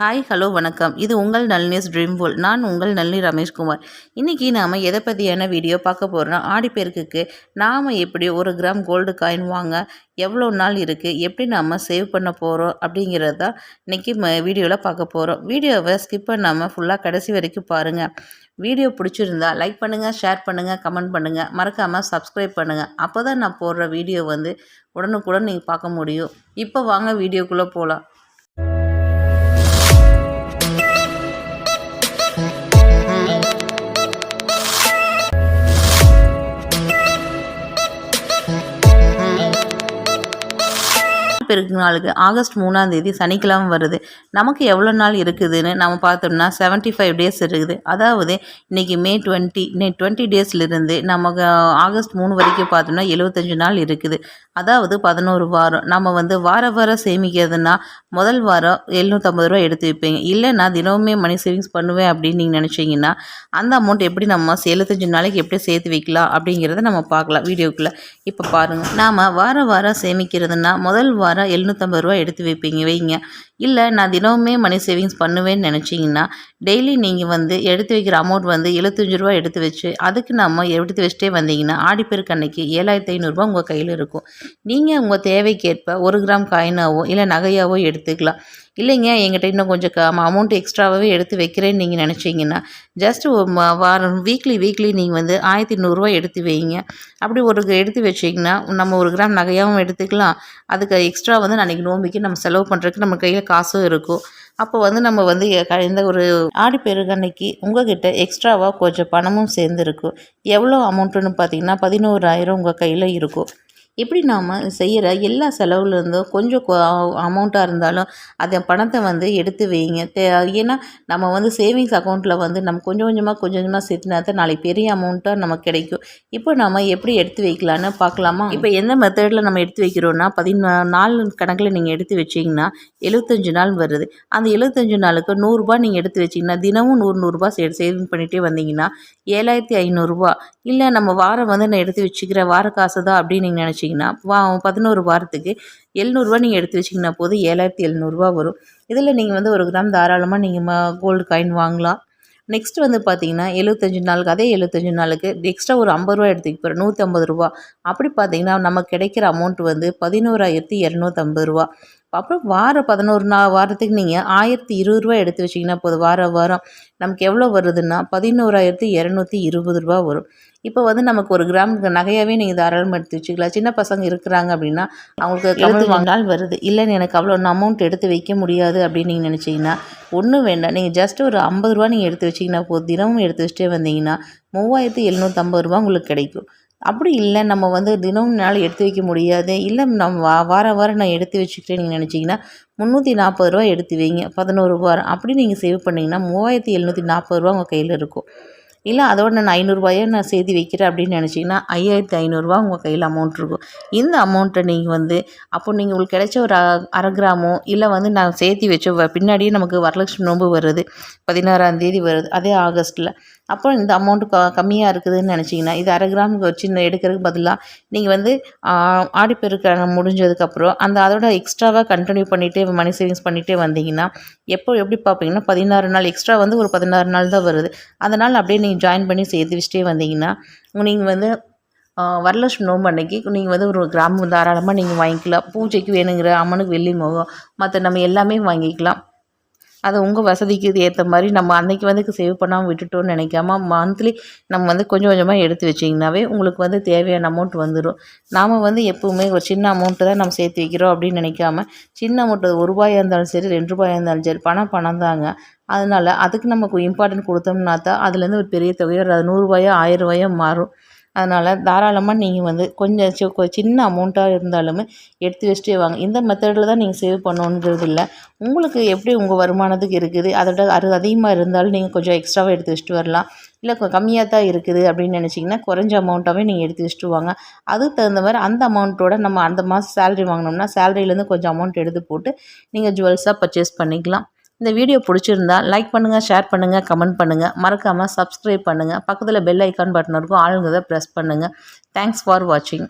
Hi hello வணக்கம். இது உங்கள் நளினிஸ் ட்ரீம் வேர்ல்ட் நான் உங்கள் நளினி ரமேஷ்குமார். இன்றைக்கி நாம் எதை பற்றியான வீடியோ பார்க்க போகிறோம்னா ஆடிப்பெருக்குக்கு நாம் எப்படி ஒரு கிராம் கோல்டு காயின் வாங்க எவ்வளோ நாள் இருக்குது எப்படி நாம் சேவ் பண்ண போகிறோம் அப்படிங்கிறது தான் இன்றைக்கி வீடியோவில் பார்க்க போகிறோம் வீடியோவை ஸ்கிப் பண்ணாமல் ஃபுல்லாக கடைசி வரைக்கும் பாருங்கள் வீடியோ பிடிச்சிருந்தா லைக் பண்ணுங்கள் ஷேர் பண்ணுங்கள் கமெண்ட் பண்ணுங்கள் மறக்காமல் சப்ஸ்கிரைப் பண்ணுங்கள் அப்போ தான் நான் போடுற வீடியோ வந்து உடனுக்குடன் நீங்கள் பார்க்க முடியும். இப்போ வாங்க வீடியோக்குள்ளே போகலாம் பெருக்கு நாளுக்கு ஆகஸ்ட் மூணாம் தேதி சனிக்கிழமை வருது. நமக்கு எவ்வளோ நாள் இருக்குதுன்னு நம்ம பார்த்தோம்னா செவன்ட்டி ஃபைவ் டேஸ் இருக்குது. அதாவது இன்றைக்கி மே டுவெண்ட்டி இன்னைக்கு டுவெண்ட்டி டேஸ்லேருந்து நமக்கு ஆகஸ்ட் மூணு வரைக்கும் பார்த்தோம்னா எழுபத்தஞ்சு நாள் இருக்குது. அதாவது பதினோரு வாரம். நம்ம வந்து வார வாரம் சேமிக்கிறதுனா முதல் வாரம் எழுநூற்றம்பது ரூபா எடுத்து வைப்பீங்க. இல்லை நான் தினமுமே மணி சேவிங்ஸ் பண்ணுவேன் அப்படின்னு நீங்கள் நினச்சிங்கன்னா அந்த அமௌண்ட் எப்படி நம்ம எழுபத்தஞ்சு நாளைக்கு எப்படி சேர்த்து வைக்கலாம் அப்படிங்கிறத நம்ம பார்க்கலாம் வீடியோக்குள்ளே. இப்போ பாருங்கள் நாம் வார வாரம் சேமிக்கிறதுனா முதல் வாரம் எழுநூற்றம்பது ரூபா எடுத்து வைப்பீங்க வைங்க. இல்லை நான் தினமுமே மணி சேவிங்ஸ் பண்ணுவேன்னு நினச்சிங்கன்னா டெய்லி நீங்கள் வந்து எடுத்து வைக்கிற அமௌண்ட் வந்து எழுபத்தஞ்சு ரூபா எடுத்து வச்சு அதுக்கு நம்ம எடுத்து வச்சுட்டே வந்தீங்கன்னா ஆடிப்பெருக்கு அன்னைக்கு ஏழாயிரத்தி ஐநூறுரூவா உங்கள் கையில் இருக்கும். நீங்கள் உங்கள் தேவைக்கேற்ப ஒரு கிராம் காயினாவோ இல்லை நகையாவோ எடுத்துக்கலாம். இல்லைங்க எங்கிட்ட இன்னும் கொஞ்சம் க அமௌண்ட் எக்ஸ்ட்ராவாகவே எடுத்து வைக்கிறேன்னு நீங்கள் நினச்சிங்கன்னா ஜஸ்ட் வாரம் வீக்லி வீக்லி நீங்கள் வந்து ஆயிரத்தி நூறுரூவா எடுத்து வைங்க. அப்படி ஒரு எடுத்து வச்சிங்கன்னா நம்ம ஒரு கிராம் நகையாகவும் எடுத்துக்கலாம். அதுக்கு எக்ஸ்ட்ரா வந்து அன்றைக்கி நோம்பிக்கு நம்ம செலவு பண்ணுறதுக்கு நம்ம கையில் காசும் இருக்கும். அப்போ வந்து நம்ம வந்து இந்த ஒரு ஆடி பெருகன்னைக்கு உங்ககிட்ட எக்ஸ்ட்ராவாக கொஞ்சம் பணமும் சேர்ந்துருக்கும். எவ்வளோ அமௌண்ட்டுன்னு பார்த்தீங்கன்னா பதினோராயிரம் உங்கள் கையில் இருக்கும். இப்படி நாம் செய்கிற எல்லா செலவுலேருந்தும் கொஞ்சம் அமௌண்ட்டாக இருந்தாலும் அந்த பணத்தை வந்து எடுத்து வைங்க. தே ஏன்னா நம்ம வந்து சேவிங்ஸ் அக்கௌண்ட்டில் வந்து நம்ம கொஞ்சம் கொஞ்சமாக கொஞ்சம் கொஞ்சமாக சேர்த்துனா தான் நாளைக்கு பெரிய அமௌண்ட்டாக நமக்கு கிடைக்கும். இப்போ நம்ம எப்படி எடுத்து வைக்கலான்னு பார்க்கலாமா? இப்போ எந்த மெத்தடில் நம்ம எடுத்து வைக்கிறோன்னா பதினா நாள் கணக்கில் நீங்கள் எடுத்து வச்சிங்கன்னா எழுபத்தஞ்சு நாள் வருது. அந்த எழுபத்தஞ்சு நாளுக்கு நூறுரூபா நீங்கள் எடுத்து வச்சிங்கன்னா தினமும் நூறு நூறுரூபா சே சேவிங் பண்ணிகிட்டே வந்தீங்கன்னா ஏழாயிரத்தி ஐநூறுரூவா இல்லை நம்ம வாரம் வந்து நான் எடுத்து வச்சுக்கிறேன் வார காசு தான் அப்படின்னு நீங்கள் நினச்சி வச்சிங்கன்னா வா பதினோரு வாரத்துக்கு எழுநூறுவா நீங்கள் எடுத்து வச்சிங்கன்னா போதும் ஏழாயிரத்தி எழுநூறுவா வரும். இதில் நீங்கள் வந்து ஒரு கிராம் தாராளமாக நீங்கள் கோல்டு காயின் வாங்கலாம். நெக்ஸ்ட் வந்து பார்த்தீங்கன்னா எழுபத்தஞ்சு நாளுக்கு அதே எழுபத்தஞ்சு நாளுக்கு எக்ஸ்ட்ரா ஒரு ஐம்பது ரூபா எடுத்துக்க போகிறேன் நூற்றம்பது ரூபா அப்படி பார்த்தீங்கன்னா நமக்கு கிடைக்கிற அமௌண்ட் வந்து பதினோராயிரத்தி இரநூத்தம்பது ரூபா அப்புறம் வாரம் பதினோரு நா வாரத்துக்கு நீங்கள் ஆயிரத்தி இருபது ரூபா எடுத்து வச்சிங்கன்னா போதும். வார வாரம் நமக்கு எவ்வளோ வருதுன்னா பதினோராயிரத்தி இரநூத்தி இருபது ரூபா வரும். இப்போ வந்து நமக்கு ஒரு கிராம் நகையாகவே நீங்கள் தாராளமாக எடுத்து வச்சுக்கலாம். சின்ன பசங்க இருக்கிறாங்க அப்படின்னா அவங்களுக்கு எழுபத்தி நாள் வருது. இல்லைன்னு எனக்கு அவ்வளோ அமௌண்ட் எடுத்து வைக்க முடியாது அப்படின்னு நீங்கள் நினச்சிங்கன்னா ஒன்றும் வேண்டாம். நீங்கள் ஜஸ்ட் ஒரு ஐம்பது ரூபா நீங்கள் எடுத்து வச்சிங்கன்னா போதும். தினமும் எடுத்து வச்சுட்டே வந்தீங்கன்னா மூவாயிரத்தி எழுநூற்றம்பது ரூபா உங்களுக்கு கிடைக்கும். அப்படி இல்லை. நம்ம வந்து தினமும் நாள் எடுத்து வைக்க முடியாது. இல்லை நம்ம வா வார வாரம் நான் எடுத்து வச்சுக்கிறேன் நீங்கள் நினச்சிங்கன்னா முந்நூற்றி நாற்பது ரூபா எடுத்து வைங்க. பதினோரு வாரம் அப்படி நீங்கள் சேவ் பண்ணிங்கன்னா மூவாயிரத்தி எழுநூற்றி நாற்பது ரூபா உங்கள் கையில் இருக்கும். இல்லை அதோட நான் ஐநூறுரூவாயோ நான் சேர்த்து வைக்கிறேன் அப்படின்னு நினச்சிங்கன்னா ஐயாயிரத்தி ஐநூறுரூவா உங்கள் கையில் அமௌண்ட் இருக்கும். இந்த அமௌண்ட்டை நீங்கள் வந்து அப்போ நீங்கள் உங்களுக்கு கிடைச்ச ஒரு அரை கிராமோ இல்லை வந்து நான் சேர்த்து வச்ச பின்னாடியே நமக்கு வரலட்சுமி நோம்பு வருது பதினாறாம் தேதி வருது அதே ஆகஸ்ட்டில் அப்போ இந்த அமௌண்ட்டு க கம்மியாக இருக்குதுன்னு நினச்சிங்கன்னா இது அரை கிராமுக்கு சின்ன எடுக்கிறதுக்கு பதிலாக நீங்கள் வந்து ஆடிப்பெருக்கு முடிஞ்சதுக்கப்புறம் அந்த அதோட எக்ஸ்ட்ராவாக கண்டினியூ பண்ணிகிட்டே மணி சேவிங்ஸ் பண்ணிகிட்டே வந்தீங்கன்னா எப்போ எப்படி பார்ப்பீங்கன்னா பதினாறு நாள் எக்ஸ்ட்ரா வந்து ஒரு பதினாறு நாள் தான் வருது. அதனால் அப்படியே நீங்கள் ஜாயின் பண்ணி சேர்த்து வச்சுட்டே வந்தீங்கன்னா நீங்கள் வந்து வரலட்சுமி நோம்பு அன்னைக்கு நீங்கள் வந்து ஒரு கிராமம் தாராளமாக நீங்கள் வாங்கிக்கலாம். பூஜைக்கு வேணுங்கிற அம்மனுக்கு வெள்ளி முகம் மற்ற நம்ம எல்லாமே வாங்கிக்கலாம். அது உங்கள் வசதிக்கு இது ஏற்ற மாதிரி நம்ம அன்றைக்கி வந்து சேவ் பண்ணாமல் விட்டுட்டோம்னு நினைக்காம மந்த்லி நம்ம வந்து கொஞ்சம் கொஞ்சமாக எடுத்து வச்சிங்கனாவே உங்களுக்கு வந்து தேவையான அமௌண்ட் வந்துடும் நாம் வந்து எப்போவுமே ஒரு சின்ன அமௌண்ட்டு தான் நம்ம சேர்த்து வைக்கிறோம் அப்படின்னு நினைக்காம சின்ன அமௌண்ட் ஒரு ரூபாயாக இருந்தாலும் சரி ரெண்டு ரூபாயாக இருந்தாலும் சரி பணம் பணம் தாங்க. அதனால் அதுக்கு நமக்கு இம்பார்ட்டன்ட் கொடுத்தோம்னா தான் அதுலேருந்து ஒரு பெரிய தொகையோ நூறுரூவாயோ ஆயிரம் ரூபாயோ மாறும். அதனால் தாராளமாக நீங்கள் வந்து கொஞ்சம் சின்ன அமௌண்ட்டாக இருந்தாலுமே எடுத்து வச்சுட்டே வாங்க. இந்த மெத்தடில் தான் நீங்கள் சேவ் பண்ணணுங்கிறது இல்லை. உங்களுக்கு எப்படி உங்கள் வருமானத்துக்கு இருக்குது? அதோட அது அதிகமாக இருந்தாலும் நீங்கள் கொஞ்சம் எக்ஸ்ட்ராவாக எடுத்து வச்சுட்டு வரலாம். இல்லை கம்மியாக தான் இருக்குது அப்படின்னு நினச்சிங்கன்னா குறைஞ்ச அமௌண்ட்டாகவே நீங்கள் எடுத்து வச்சுட்டு வாங்க. அதுக்கு தகுந்த மாதிரி அந்த அமௌண்ட்டோட நம்ம அந்த மாதம் சேலரி வாங்கினோம்னா சேலரியிலேருந்து கொஞ்சம் அமௌண்ட் எடுத்து போட்டு நீங்கள் ஜுவல்ஸாக பர்ச்சேஸ் பண்ணிக்கலாம். இந்த வீடியோ பிடிச்சிருந்தா லைக் பண்ணுங்கள் ஷேர் பண்ணுங்கள் கமெண்ட் பண்ணுங்கள் மறக்காமல் சப்ஸ்கிரைப் பண்ணுங்கள் பக்கத்தில் பெல் ஐக்கான் பட்டன் இருக்கும். ஆளுங்கிறத ப்ரெஸ் பண்ணுங்கள் தேங்க்ஸ் ஃபார் வாட்சிங்